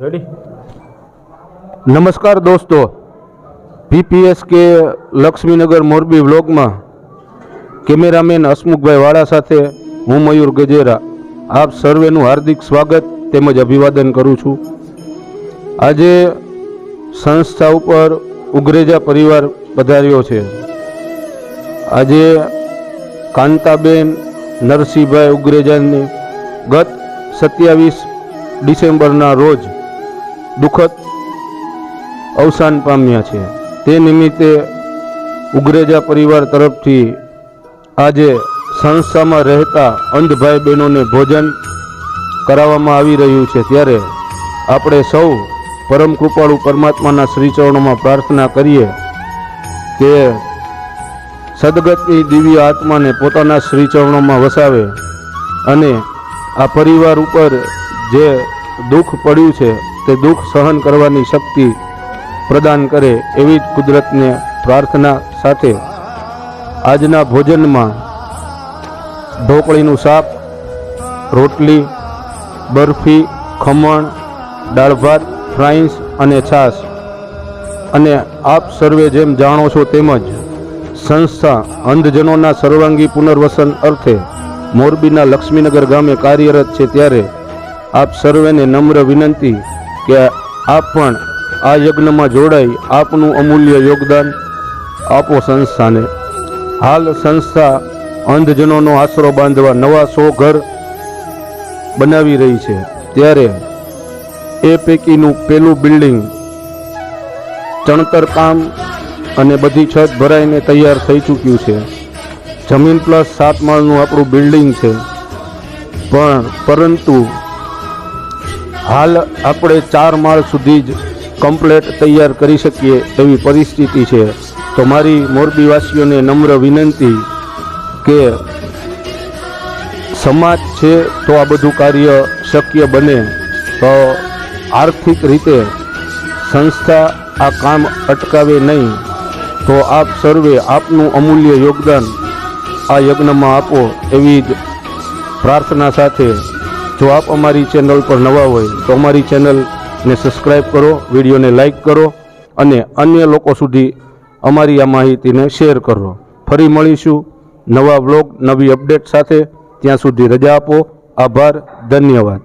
Ready નમસ્કાર દોસ્તો. PPS કે લક્ષ્મીનગર મોરબી વ્લોગમાં કેમેરામેન હસમુખભાઈ વાળા સાથે હું મયુર ગજેરા. આપ સર્વેનું હાર્દિક સ્વાગત તેમજ અભિવાદન કરું છું. આજે સંસ્થા ઉપર ઉગ્રેજા પરિવાર પધાર્યો છે. આજે કાંતાબેન નરસિંહભાઈ ઉગ્રેજાની ગત સત્યાવીસ ડિસેમ્બરના રોજ દુઃખદ અવસાન પામ્યા છે. તે નિમિત્તે ઉગ્રેજા પરિવાર તરફથી આજે સંસ્થામાં રહેતા અંધ ભાઈ બહેનોને ભોજન કરાવવામાં આવી રહ્યું છે. ત્યારે આપણે સૌ પરમ કૃપાળુ પરમાત્માના શ્રીચરણોમાં પ્રાર્થના કરીએ કે સદગતની દિવ્ય આત્માને પોતાના શ્રીચરણોમાં વસાવે અને આ પરિવાર ઉપર જે દુઃખ પડ્યું છે તે દુઃખ સહન કરવાની શક્તિ પ્રદાન કરે એવી જ કુદરતને પ્રાર્થના સાથે આજના ભોજનમાં ઢોકળીનું શાક, રોટલી, બરફી, ખમણ, દાળ ભાત ફ્રાઈન્સ અને છાશ. અને આપ સર્વે જેમ જાણો છો તેમજ સંસ્થા અંધજનોના સર્વાંગી પુનર્વસન અર્થે મોરબીના લક્ષ્મીનગર ગામે કાર્યરત છે ત્યારે આપ સર્વેને નમ્ર વિનંતી કે આપ પણ આ યજ્ઞમાં જોડાઈ આપનું અમૂલ્ય યોગદાન આપો સંસ્થાને. હાલ સંસ્થા અંધજનોનો આશરો બાંધવા નવા સો ઘર બનાવી રહી છે. ત્યારે એ પૈકીનું પેલું બિલ્ડિંગ ચણતર કામ અને બધી છત ભરાઈને તૈયાર થઈ ચૂક્યું છે. જમીન પ્લસ સાત માળનું આપણું બિલ્ડિંગ છે. પણ પરંતુ હાલ આપણે ચાર માળ સુધી જ કમ્પ્લેટ તૈયાર કરી શકીએ એવી પરિસ્થિતિ છે. તો મારી મોરબીવાસીઓને નમ્ર વિનંતી કે સમાજ છે તો આ બધું કાર્ય શક્ય બને. તો આર્થિક રીતે સંસ્થા આ કામ અટકાવે નહીં. તો આપ સર્વે આપનું અમૂલ્ય યોગદાન આ યજ્ઞમાં આપો એવી જ પ્રાર્થના સાથે જો આપ અમારી ચેનલ પર નવા હોય તો અમારી ચેનલને સબસ્ક્રાઈબ કરો, વિડીયોને લાઇક કરો અને અન્ય લોકો સુધી અમારી આ માહિતીને શેર કરો. ફરી મળીશું નવા વ્લોગ, નવી અપડેટ સાથે. ત્યાં સુધી રજા આપો. આભાર, ધન્યવાદ.